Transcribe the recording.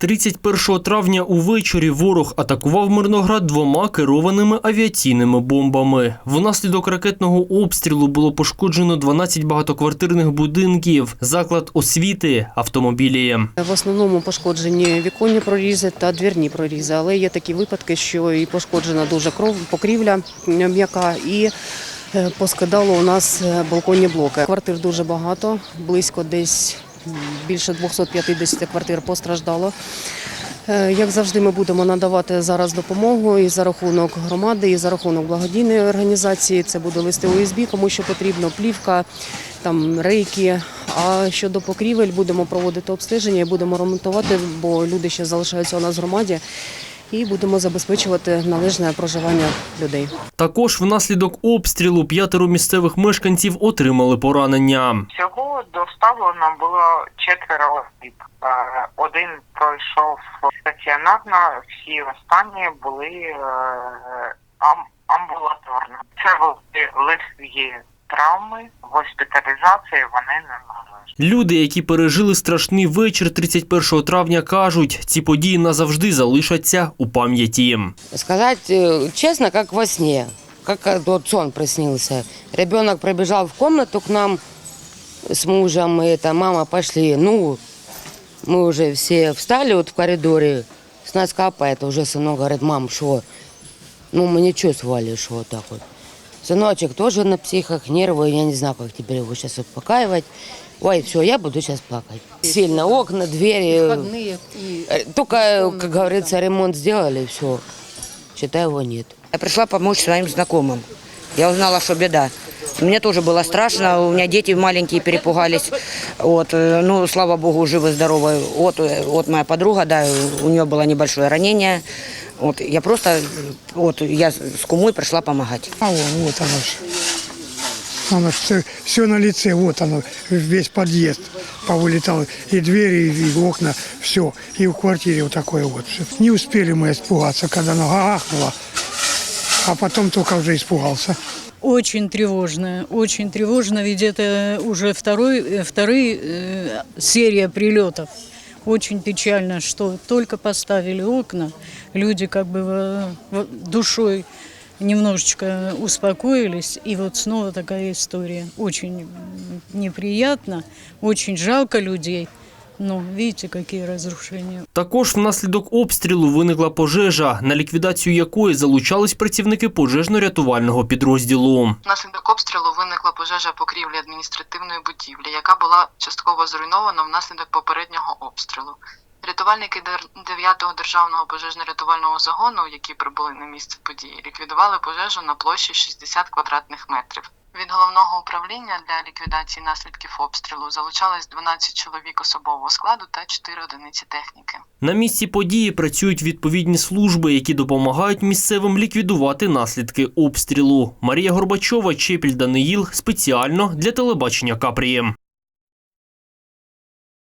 31 травня увечері ворог атакував Мирноград двома керованими авіаційними бомбами. Внаслідок ракетного обстрілу було пошкоджено 12 багатоквартирних будинків, заклад освіти, автомобілі. В основному пошкоджені віконні прорізи та двірні прорізи, але є такі випадки, що і пошкоджена дуже кров, покрівля м'яка і е, поскидало у нас е, балконні блоки. Квартир дуже багато, близько десь більше 250 квартир постраждало. Е, Як завжди, ми будемо надавати зараз допомогу і за рахунок громади, і за рахунок благодійної організації. Це буде листи УСБ, кому що потрібно, плівка, там рейки. А щодо покрівель, будемо проводити обстеження і будемо ремонтувати, бо люди ще залишаються у нас в громаді, і будемо забезпечувати належне проживання людей. Також внаслідок обстрілу п'ятеро місцевих мешканців отримали поранення. Всього доставлено було четверо осіб. Е, Один пройшов стаціонарно, всі останні були е, ам- амбулаторно. Це були легкі травми, госпіталізації вони не. Люди, які пережили страшний вечір 31 травня, кажуть, ці події назавжди залишаться у пам'яті. Сказать э, честно, как во сне, как э, вот сон приснился. Ребенок пробежал в комнату к нам с мужем, и это мама пошли. Ну, мы уже все встали вот в коридоре, с нас капает, уже сынок говорит, мам, что? Ну, мы не чувствовали, что вот так вот. Сыночек тоже на психах, нервы, я не знаю, как теперь его сейчас успокаивать. Ой, все, я буду сейчас плакать. Сильно окна, двери. Э, Только, э, как говорится, ремонт сделали, все. Считай, его нет. Я пришла помочь своим знакомым. Я узнала, что беда. Мне тоже было страшно, у меня дети маленькие перепугались. Вот, э, ну, слава богу, живы-здоровы. Вот, э, вот моя подруга, да, у нее было небольшое ранение. Вот, я просто, вот, я с кумой пришла помогать. А вон, вот оно ж. Оно все, все на лице, вот оно, весь подъезд повылетал. И двери, и окна, все. И в квартире вот такое вот. Не успели мы испугаться, когда оно ахнуло. А потом только уже испугался. Очень тревожно, очень тревожно, ведь это уже второй, э, вторые э, серия прилетов. Очень печально, что только поставили окна, люди как бы в- душой немножечко успокоились, и вот снова такая история. Очень неприятно, очень жалко людей, но видите, какие разрушения. Також внаслідок обстрілу виникла пожежа, на ліквідацію якої залучались працівники пожежно-рятувального підрозділу. Внаслідок обстрілу виникла пожежа покрівлі адміністративної будівлі, яка була частково зруйнована внаслідок попереднього обстрілу. Рятувальники 9-го державного пожежно-рятувального загону, які прибули на місце події, ліквідували пожежу на площі 60 квадратних метрів. Від головного управління для ліквідації наслідків обстрілу залучались 12 чоловік особового складу та 4 одиниці техніки. На місці події працюють відповідні служби, які допомагають місцевим ліквідувати наслідки обстрілу. Марія Горбачова, Чепіль Даниїл спеціально для телебачення Капрії.